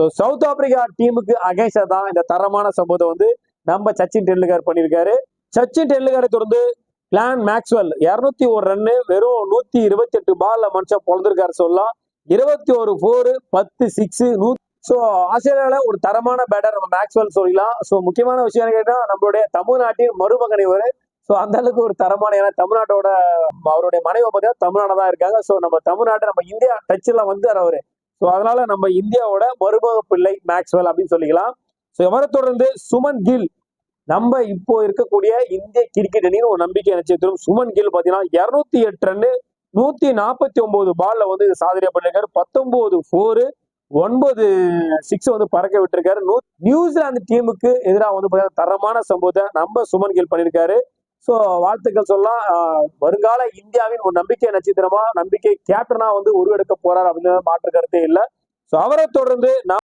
So south Africa டீமுக்கு அகேன்ஸ்டா தான் இந்த தரமான சம்பவத்தை வந்து நம்ம சச்சின் டெண்டுல்கர் பண்ணியிருக்காரு. சச்சின் டெண்டுல்கரை தொடர்ந்து பிளான் மேக்ஸ்வெல் இருநூத்தி ஒரு ரன்னு வெறும் நூத்தி இருபத்தி எட்டு பால்ல மனுஷன் பிறந்திருக்காரு சொல்லலாம். இருபத்தி ஒரு ஃபோரு பத்து சிக்ஸ் நூ ஸோ ஆஸ்திரேலியாவில் ஒரு தரமான பேட்டர் நம்ம மேக்ஸ்வெல் சொல்லலாம் ஸோ முக்கியமான விஷயம் என்ன கேட்டால் நம்மளுடைய தமிழ்நாட்டின் மருமகன் இவர். ஸோ அந்த அளவுக்கு ஒரு தரமான ஏன்னா தமிழ்நாட்டோட அவருடைய மனைவி பார்த்தீங்கன்னா தமிழ்நாடு தான் இருக்காங்க. ஸோ நம்ம தமிழ்நாட்டை நம்ம இந்தியா டச்சில் வந்து அவர். ஸோ அதனால நம்ம இந்தியாவோட மருமக பிள்ளை மேக்ஸ்வெல் அப்படின்னு சொல்லிக்கலாம். ஸோ இவரை தொடர்ந்து சுமன் கில் நம்ம இப்போ இருக்கக்கூடிய இந்திய கிரிக்கெட் அணின்னு ஒரு நம்பிக்கை நட்சத்திரம் சுமன் கில் பார்த்தீங்கன்னா இரநூத்தி எட்டு ரன்னு நூத்தி நாற்பத்தி ஒன்பது பால்ல வந்து இது சாதனை பண்ணிருக்காரு பத்தொன்பது ஃபோரு ஒன்பது சிக்ஸ் வந்து பறக்க விட்டுருக்காரு. நூ- நியூசிலாந்து டீமுக்கு எதிராக வந்து பார்த்தீங்கன்னா தரமான சம்பவத்தை நம்ம சுமன் கில் பண்ணியிருக்காரு. ஸோ வாழ்த்துக்கள் சொல்லலாம். வருங்கால இந்தியாவின் ஒரு நம்பிக்கை நட்சத்திரமா நம்பிக்கை கேப்டனா வந்து உருவெடுக்க போறார் அப்படின்னு மாற்று கருத்தே இல்லை. ஸோ அவரை தொடர்ந்து